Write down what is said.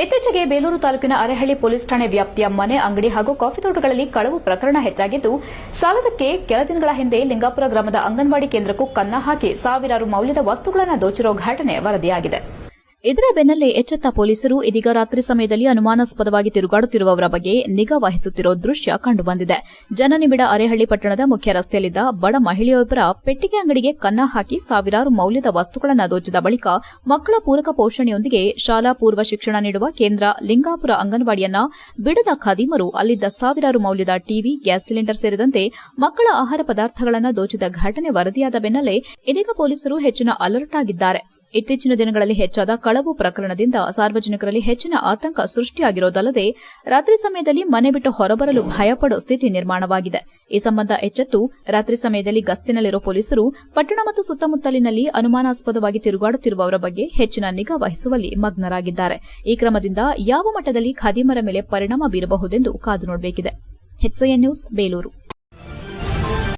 ಇತ್ತೀಚೆಗೆ ಬೇಲೂರು ತಾಲೂಕಿನ ಅರೆಹಳ್ಳಿ ಪೊಲೀಸ್ ಠಾಣೆ ವ್ಯಾಪ್ತಿಯ ಮನೆ, ಅಂಗಡಿ ಹಾಗೂ ಕಾಫಿ ತೋಟಗಳಲ್ಲಿ ಕಳವು ಪ್ರಕರಣ ಹೆಚ್ಚಾಗಿದ್ದು, ಸಾಲದಕ್ಕೆ ಕೆಲ ದಿನಗಳ ಹಿಂದೆ ಲಿಂಗಾಪುರ ಗ್ರಾಮದ ಅಂಗನವಾಡಿ ಕೇಂದ್ರಕ್ಕೂ ಕನ್ನ ಹಾಕಿ ಸಾವಿರಾರು ಮೌಲ್ಯದ ವಸ್ತುಗಳನ್ನು ದೋಚಿರೋ ಘಟನೆ ವರದಿಯಾಗಿದೆ. ಇದರ ಬೆನ್ನಲ್ಲೇ ಎಚ್ಚೆತ್ತ ಪೊಲೀಸರು ಇದೀಗ ರಾತ್ರಿ ಸಮಯದಲ್ಲಿ ಅನುಮಾನಾಸ್ಪದವಾಗಿ ತಿರುಗಾಡುತ್ತಿರುವವರ ಬಗ್ಗೆ ನಿಗಾ ವಹಿಸುತ್ತಿರುವ ದೃಶ್ಯ ಕಂಡುಬಂದಿದೆ. ಜನನಿಬಿಡ ಅರೆಹಳ್ಳಿ ಪಟ್ಟಣದ ಮುಖ್ಯ ರಸ್ತೆಯಲ್ಲಿದ್ದ ಬಡ ಮಹಿಳೆಯೊಬ್ಬರ ಪೆಟ್ಟಿಗೆ ಅಂಗಡಿಗೆ ಕನ್ನ ಹಾಕಿ ಸಾವಿರಾರು ಮೌಲ್ಯದ ವಸ್ತುಗಳನ್ನು ದೋಚಿದ ಬಳಿಕ ಮಕ್ಕಳ ಪೂರಕ ಪೋಷಣೆಯೊಂದಿಗೆ ಶಾಲಾ ಪೂರ್ವ ಶಿಕ್ಷಣ ನೀಡುವ ಕೇಂದ್ರ ಲಿಂಗಾಪುರ ಅಂಗನವಾಡಿಯನ್ನ ಬಿಡದ ಖಾದೀಮರು ಅಲ್ಲಿದ್ದ ಸಾವಿರಾರು ಮೌಲ್ಯದ ಟಿವಿ, ಗ್ಯಾಸ್ ಸಿಲಿಂಡರ್ ಸೇರಿದಂತೆ ಮಕ್ಕಳ ಆಹಾರ ಪದಾರ್ಥಗಳನ್ನು ದೋಚಿದ ಘಟನೆ ವರದಿಯಾದ ಬೆನ್ನಲ್ಲೇ ಇದೀಗ ಪೊಲೀಸರು ಹೆಚ್ಚಿನ ಅಲರ್ಟ್ ಆಗಿದ್ದಾರೆ. ಇತ್ತೀಚಿನ ದಿನಗಳಲ್ಲಿ ಹೆಚ್ಚಾದ ಕಳವು ಪ್ರಕರಣದಿಂದ ಸಾರ್ವಜನಿಕರಲ್ಲಿ ಹೆಚ್ಚಿನ ಆತಂಕ ಸೃಷ್ಟಿಯಾಗಿರೋದಲ್ಲದೆ, ರಾತ್ರಿ ಸಮಯದಲ್ಲಿ ಮನೆ ಬಿಟ್ಟು ಹೊರಬರಲು ಭಯಪಡೋ ಸ್ಥಿತಿ ನಿರ್ಮಾಣವಾಗಿದೆ. ಈ ಸಂಬಂಧ ಎಚ್ಚೆತ್ತು, ರಾತ್ರಿ ಸಮಯದಲ್ಲಿ ಗಸ್ತಿನಲ್ಲಿರುವ ಪೊಲೀಸರು ಪಟ್ಟಣ ಮತ್ತು ಸುತ್ತಮುತ್ತಲಿನಲ್ಲಿ ಅನುಮಾನಾಸ್ಪದವಾಗಿ ತಿರುಗಾಡುತ್ತಿರುವವರ ಬಗ್ಗೆ ಹೆಚ್ಚಿನ ನಿಗಾ ವಹಿಸುವಲ್ಲಿ ಮಗ್ನರಾಗಿದ್ದಾರೆ. ಈ ಕ್ರಮದಿಂದ ಯಾವ ಮಟ್ಟದಲ್ಲಿ ಖಾದಿಮರ ಮೇಲೆ ಪರಿಣಾಮ ಬೀರಬಹುದೆಂದು ಕಾದು ನೋಡಬೇಕಿದೆ. ನ್ಯೂಸ್ ಬೇಲೂರು